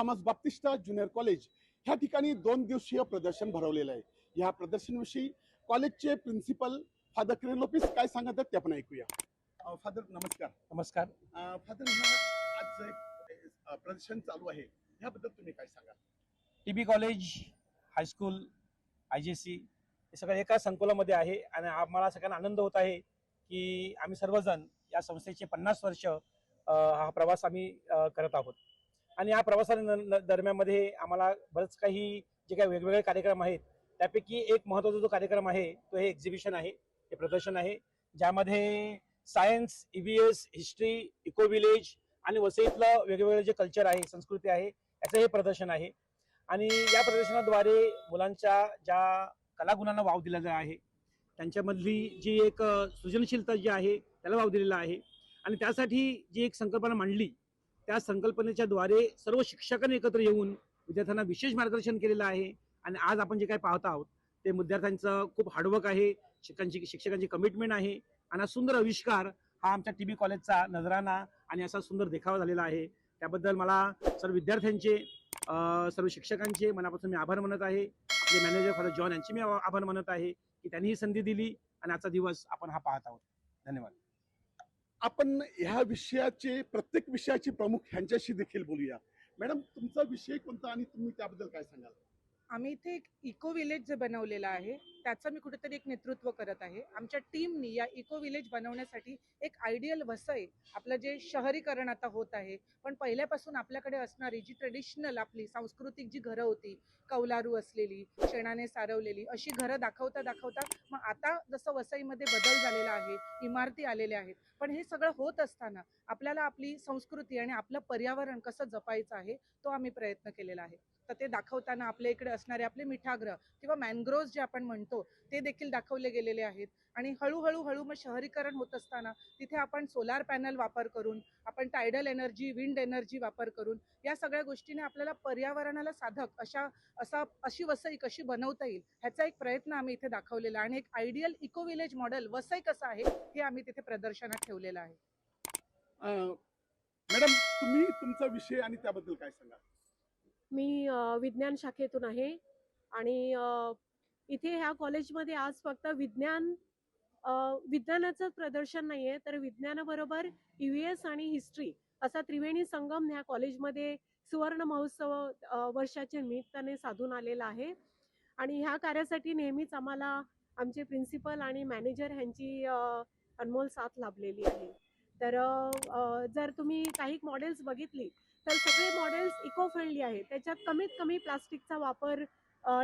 Thomas Baptista junior college ह्या ठिकाणी दोन दिवसीय प्रदर्शन भरवलेलं आहे. ह्या प्रदर्शनाविषयी कॉलेजचे प्रिन्सिपल फादर क्रेलोपिस काय सांगत आहेत ते आपण ऐकूया. फादर नमस्कार. नमस्कार. फादर आज प्रदर्शन चालू आहे. ह्याबद्दल तुम्ही काय सांगाल? T B college high school I G C हे सगळं एका संकुलामध्ये आहे आणि आम्हाला सगळ्यांना आनंद होत आहे की आम्ही सर्वजण या संस्थेचे पन्नास वर्ष हा प्रवास आम्ही करत आहोत. आणि या प्रवासा दरम्यानमध्ये आम्हाला बरंच काही जे काही वेगवेगळे कार्यक्रम आहेत त्यापैकी एक महत्त्वाचा जो कार्यक्रम आहे तो हे एक्झिबिशन आहे हे प्रदर्शन आहे ज्यामध्ये science E S history eco village आणि वसईतलं वेगवेगळे जे कल्चर आहे संस्कृती आहे याचं हे प्रदर्शन आहे. आणि या प्रदर्शनाद्वारे मुलांच्या ज्या कलागुणांना वाव दिलेला आहे त्यांच्यामधली जी एक सृजनशीलता जी आहे त्याला वाव दिलेला आहे. आणि त्यासाठी जी एक संकल्पना मांडली त्या संकल्पनेच्या द्वारे सर्व शिक्षकांनी एकत्र येऊन विद्यार्थ्यांना विशेष मार्गदर्शन केलेलं आहे. आणि आज आपण जे काही पाहत आहोत ते विद्यार्थ्यांचं खूप हार्डवर्क आहे शिक्षकांची शिक्षकांची कमिटमेंट आहे आणि हा सुंदर आविष्कार हा आमच्या टी बी कॉलेजचा नजराना आणि असा सुंदर देखावा झालेला आहे. त्याबद्दल मला सर्व विद्यार्थ्यांचे सर्व शिक्षकांचे मनापासून मी आभार मानत आहे. आपले मॅनेजर फादर जॉन यांचे मी आभार मानत आहे की त्यांनी ही संधी दिली आणि आजचा दिवस आपण हा पाहत आहोत. धन्यवाद. आपण ह्या विषयाचे प्रत्येक विषयाची प्रमुख ह्यांच्याशी देखील बोलूया. मॅडम तुमचा विषय कोणता आणि तुम्ही त्याबद्दल काय सांगाल? आम्ही इथे एक इको विलेज जे बनवलेलं आहे त्याचं मी कुठेतरी एक नेतृत्व करत आहे. आमच्या टीमनी या इको विलेज बनवण्यासाठी एक आयडियल वसई आपलं जे शहरीकरण आता होत आहे पण पहिल्यापासून आपल्याकडे असणारी जी ट्रेडिशनल आपली सांस्कृतिक जी घरं होती कौलारू असलेली शेणाने सारवलेली अशी घरं दाखवता दाखवता मग आता जसं वसईमध्ये बदल झालेला आहे इमारती आलेल्या आहेत पण हे सगळं होत असताना आपल्याला आपली संस्कृती आणि आपलं पर्यावरण कसं जपायचं आहे तो आम्ही प्रयत्न केलेला आहे. तर ते दाखवताना आपल्या इकडे असणारे आपले मिठाग्रह किंवा मॅनग्रोव्ज जे आपण म्हणतो ते देखील दाखवले गेलेले आहेत. आणि हळूहळू हळू मग शहरीकरण होत असताना तिथे आपण सोलार पॅनल वापर करून आपण टायडल एनर्जी विंड एनर्जी वापर करून या सगळ्या गोष्टीने आपल्याला पर्यावरणाला साधक अशा असा अशी वसई कशी बनवता येईल ह्याचा एक प्रयत्न आम्ही इथे दाखवलेला आहे. आणि एक ideal eco village model Vasai कसं आहे हे आम्ही तिथे प्रदर्शनात ठेवलेलं आहे. मॅडम तुम्ही तुमचा विषय आणि त्याबद्दल काय सांगा? मी विज्ञान शाखेतून आहे आणि इथे ह्या कॉलेजमध्ये आज फक्त विज्ञान विज्ञानाचं प्रदर्शन नाही आहे तर विज्ञानाबरोबर ई व्ही एस आणि हिस्ट्री असा त्रिवेणी संगम ह्या कॉलेजमध्ये सुवर्ण महोत्सव वर्षाच्या निमित्ताने साधून आलेला आहे. आणि ह्या कार्यासाठी नेहमीच आम्हाला आमचे प्रिन्सिपल आणि मॅनेजर ह्यांची अनमोल साथ लाभलेली आहे. तर जर तुम्ही काही मॉडेल्स बघितली तर सगळे मॉडेल्स इको फ्रेंडली आहेत. त्याच्यात कमीत कमी प्लास्टिकचा वापर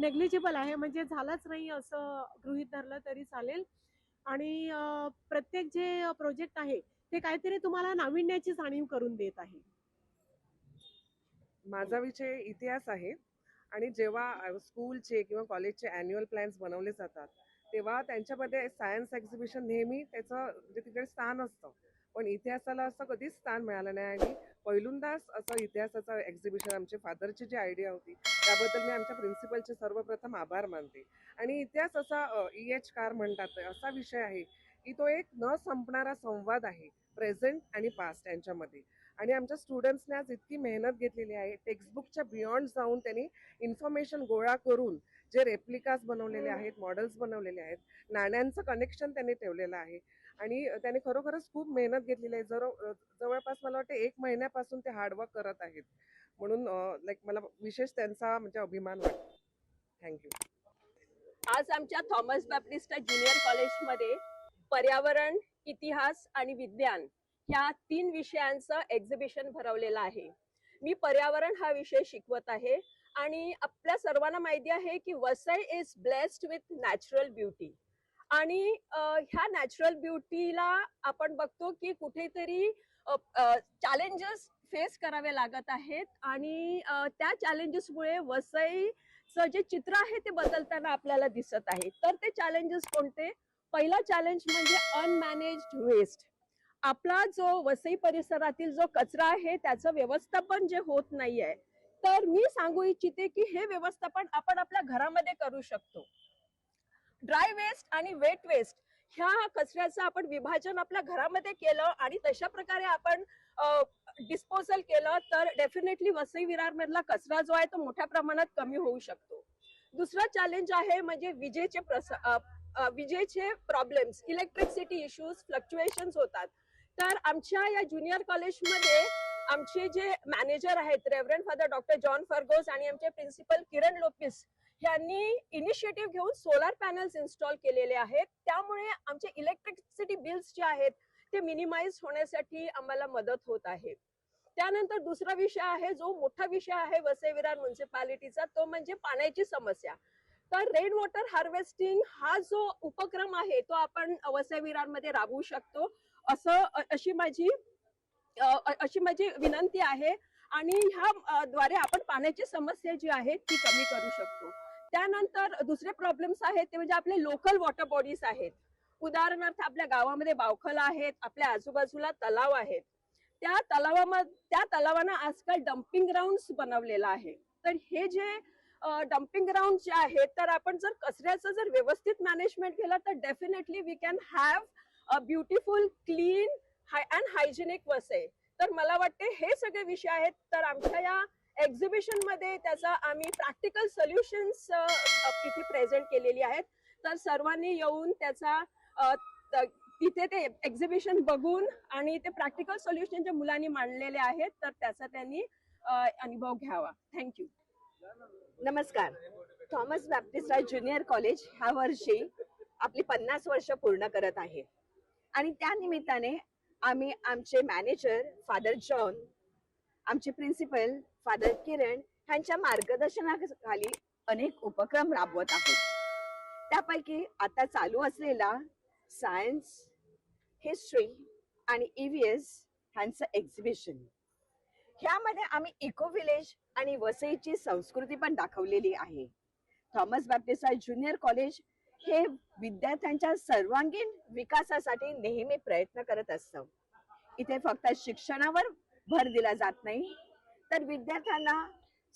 नेग्लिजिबल आहे. म्हणजे झालाच नाही असं गृहीत धरलं तरी चालेल. आणि प्रत्येक जे प्रोजेक्ट आहे ते काहीतरी तुम्हाला नाविन्याची जाणीव करून देत आहे. माझा विषय इतिहास आहे. आणि जेव्हा स्कूलचे किंवा कॉलेजचे अॅन्युअल प्लॅन्स बनवले जातात तेव्हा त्यांच्यामध्ये सायन्स एक्झिबिशन नेहमी त्याचं जे तिकडे स्थान असतं. पण इतिहासाला असं कधीच स्थान मिळालं नाही. आणि पहिल्यांदाच असं इतिहासाचं एक्झिबिशन आमचे फादरची जी आयडिया होती त्याबद्दल मी आमच्या प्रिन्सिपलचे सर्वप्रथम आभार मानते. आणि इतिहास असा ई एच कार म्हणतात असा विषय आहे की तो एक न संपणारा संवाद आहे प्रेझेंट आणि पास्ट यांच्यामध्ये. आणि आमच्या स्टुडंट्सने आज इतकी मेहनत घेतलेली आहे टेक्स्टबुकच्या बियॉन्ड जाऊन त्यांनी इन्फॉर्मेशन गोळा करून जे रेप्लिकास बनवलेले आहेत मॉडेल्स बनवलेले आहेत नाण्यांचं कनेक्शन त्यांनी ठेवलेलं आहे. आणि त्याने खरोखरच खूप मेहनत घेतलेली आहे. जर जवळपास मला वाटतं एक महिन्यापासून ते हार्डवर्क करत आहेत. म्हणून लाईक मला विशेष त्यांचा म्हणजे अभिमान वाटतो थँक्यू आज आमच्या थॉमस बॅप्टिस्टा ज्युनियर कॉलेजमध्ये पर्यावरण इतिहास आणि विज्ञान ह्या तीन विषयांचं एक्झिबिशन भरवलेलं आहे. मी पर्यावरण हा विषय शिकवत आहे आणि आपल्या सर्वांना माहिती आहे की Vasai is blessed with natural beauty आणि ह्या नॅचरल ब्युटीला आपण बघतो की कुठेतरी चॅलेंजेस फेस करावे लागत आहेत आणि त्या चॅलेंजेसमुळे वसईचं जे चित्र आहे ते बदलताना आपल्याला दिसत आहे. तर ते चॅलेंजेस कोणते? पहिला चॅलेंज म्हणजे अनमॅनेज्ड वेस्ट आपला जो वसई परिसरातील जो कचरा आहे त्याचं व्यवस्थापन जे होत नाहीये. तर मी सांगू इच्छिते की हे व्यवस्थापन आपण आपल्या घरामध्ये करू शकतो. ड्राय वेस्ट आणि वेट वेस्ट ह्या कचऱ्याचं आपण विभाजन आपल्या घरामध्ये केलं आणि तशा प्रकारे आपण डिस्पोजल केलं तर डेफिनेटली वसई विरार मधला कचरा जो आहे तो मोठ्या प्रमाणात कमी होऊ शकतो. दुसरा चॅलेंज आहे म्हणजे विजेचे विजेचे प्रॉब्लेम्स इलेक्ट्रिसिटी इश्यूज फ्लक्च्युएशन होतात. तर आमच्या या ज्युनियर कॉलेजमध्ये आमचे जे मॅनेजर आहेत Reverend Father Doctor John Fergus आणि आमचे प्रिन्सिपल किरण लोपिस यांनी इनिशिएटिव्ह घेऊन सोलार पॅनल्स इन्स्टॉल केलेले आहेत. त्यामुळे आमचे इलेक्ट्रिसिटी बिल्स जे आहेत ते मिनिमाइज होण्यासाठी आम्हाला मदत होत आहे. त्यानंतर दुसरा विषय आहे जो मोठा विषय आहे वसई विरार म्युन्सिपालिटीचा तो म्हणजे पाण्याची समस्या. तर रेन वॉटर हार्वेस्टिंग हा जो उपक्रम आहे तो आपण वसई विरारमध्ये राबवू शकतो. असं अशी माझी अशी माझी विनंती आहे. आणि ह्या द्वारे आपण पाण्याची समस्या जी आहे ती कमी करू शकतो. त्यानंतर दुसरे प्रॉब्लेम्स आहेत ते म्हणजे आपले लोकल वॉटर बॉडीज आहेत. उदाहरणार्थ आपल्या गावामध्ये बावखल आहेत आपल्या आजूबाजूला तलाव आहेत. त्या तलावामध्ये त्या तलावांना आजकाल डम्पिंग ग्राउंड बनवलेला आहे. तर हे जे डम्पिंग ग्राउंड जे आहेत तर आपण जर कचऱ्याचं जर व्यवस्थित मॅनेजमेंट केलं तर definitely we can have a beautiful clean and hygienic Vasai. तर मला वाटते हे सगळे विषय आहेत. तर आमच्या या एक्झिबिशनमध्ये त्याचा आम्ही प्रॅक्टिकल सोल्युशन्स तिथे प्रेझेंट केलेली आहेत. तर सर्वांनी येऊन त्याचा तिथे ते एक्झिबिशन बघून आणि ते प्रॅक्टिकल सोल्युशन जे मुलांनी मांडलेले आहेत तर त्याचा त्यांनी अनुभव घ्यावा. थँक्यू नमस्कार. थॉमस बॅप्टिस्टा ज्युनियर कॉलेज ह्या वर्षी आपली पन्नास वर्ष पूर्ण करत आहे. आणि त्या निमित्ताने आम्ही आमचे मॅनेजर फादर जॉन आमचे प्रिन्सिपल फादर किरण ह्यांच्या मार्गदर्शनाखाली अनेक उपक्रम राबवत आहोत. त्यापैकी आता चालू असलेला सायन्स हिस्ट्री आणि ईव्हीएस ह्यांचं एक्झिबिशन ह्यामध्ये आम्ही इको विलेज आणि वसईची संस्कृती पण दाखवलेली आहे. थॉमस बॅप्टिस्टा ज्युनियर कॉलेज हे विद्यार्थ्यांच्या सर्वांगीण विकासासाठी नेहमी प्रयत्न करत असतं. इथे फक्त शिक्षणावर भर दिला जात नाही तर विद्यार्थ्यांना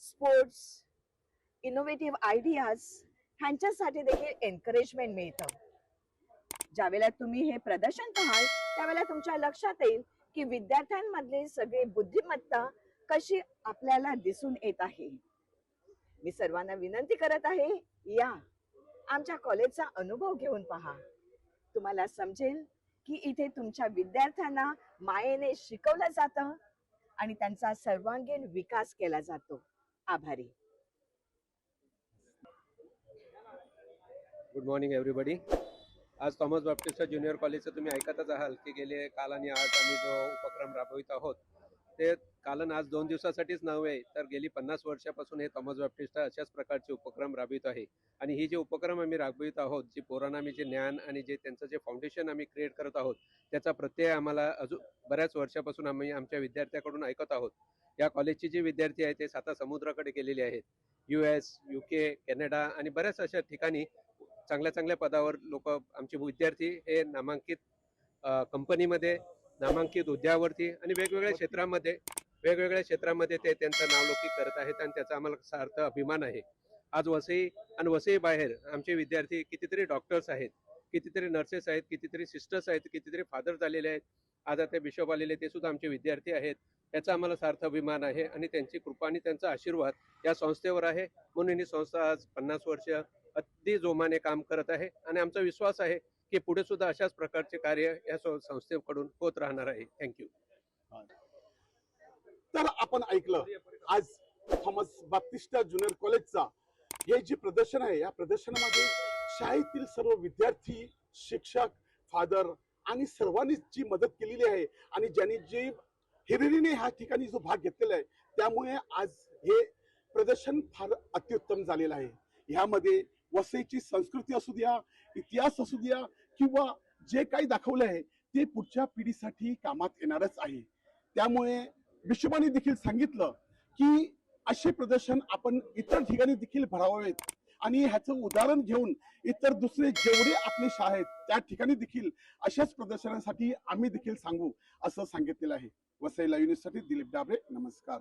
स्पोर्ट्स इनोव्हेटिव्ह आयडियाज ह्यांच्यासाठी देखील एनकरेजमेंट मिळतं. ज्यावेळेला तुम्ही हे प्रदर्शन पाहाल त्यावेळेला तुमच्या लक्षात येईल की विद्यार्थ्यांमधली सगळी बुद्धिमत्ता कशी आपल्याला दिसून येत आहे. मी सर्वांना विनंती करत आहे या आमच्या कॉलेजचा अनुभव घेऊन पहा. तुम्हाला समजेल की इथे तुमच्या विद्यार्थ्यांना मायेने शिकवलं जातं आणि त्यांचा सर्वांगीण विकास केला जातो. आभारी. गुड मॉर्निंग एव्हरीबडी आज थॉमस बाप्टिस्टा ज्युनियर कॉलेजचं तुम्ही ऐकतच आहाल की गेले काल आणि आज आम्ही जो उपक्रम राबवित आहोत ते कालन आज दोन दिवसासाठीच नव्हे तर गेली पन्नास वर्षापासून हे थॉमस बॅप्टिस्ट अशाच प्रकारचे उपक्रम राबवित आहे. आणि ही जे उपक्रम आम्ही राबवित आहोत जी पोरांना आम्ही जे ज्ञान आणि जे त्यांचं जे फाउंडेशन आम्ही क्रिएट करत आहोत त्याचा प्रत्यय आम्हाला अजून बऱ्याच वर्षापासून आम्ही आमच्या विद्यार्थ्याकडून ऐकत आहोत. या कॉलेजचे जे विद्यार्थी आहेत ते साता समुद्राकडे गेलेले आहेत. U S U K Canada आणि बऱ्याच अशा ठिकाणी चांगल्या चांगल्या पदावर लोक आमचे विद्यार्थी हे नामांकित कंपनीमध्ये नामांकित उद्यावरती आणि वेगवेगळ्या क्षेत्रामध्ये वेगवेगळ्या क्षेत्रामध्ये ते त्यांचं नावलौकिक करत आहेत आणि त्याचा आम्हाला सार्थ अभिमान आहे. आज वसई आणि वसई बाहेर आमचे विद्यार्थी कितीतरी डॉक्टर्स आहेत कितीतरी नर्सेस आहेत कितीतरी सिस्टर्स आहेत कितीतरी फादर झालेले आहेत. आज आता बिशप आलेले ते सुद्धा आमचे विद्यार्थी आहेत. याचा आम्हाला सार्थ अभिमान आहे आणि त्यांची कृपा आणि त्यांचा आशीर्वाद या संस्थेवर आहे. म्हणून ही संस्था आज पन्नास वर्ष अगदी जोमाने काम करत आहे आणि आमचा विश्वास आहे की पुढे सुद्धा अशाच प्रकारचे कार्य या संस्थेकडून होत राहणार आहे. थँक्यू तर आपण ऐकलं आज थॉमस बाप्तिस्टा ज्युनियर कॉलेजचा हे जे प्रदर्शन आहे या प्रदर्शनामध्ये शाळेतील सर्व विद्यार्थी शिक्षक फादर आणि सर्वांनीच जी मदत केलेली आहे आणि ज्यांनी जी हिरिरीने ह्या ठिकाणी जो भाग घेतलेला आहे त्यामुळे आज हे प्रदर्शन फार अत्युत्तम झालेलं आहे. ह्यामध्ये वसईची संस्कृती असू द्या इतिहास असू द्या किंवा जे काही दाखवलं आहे ते पुढच्या पिढीसाठी कामात येणारच आहे. त्यामुळे बिशोबांनी देखील सांगितलं की असे प्रदर्शन आपण इतर ठिकाणी देखील भरावेत. आणि ह्याचं उदाहरण घेऊन इतर दुसरे जेवढे आपले शाह आहेत त्या ठिकाणी देखील अशाच प्रदर्शनासाठी आम्ही देखील सांगू असं सांगितलेलं आहे. वसई लाईव्ह दिलीप डाबरे नमस्कार.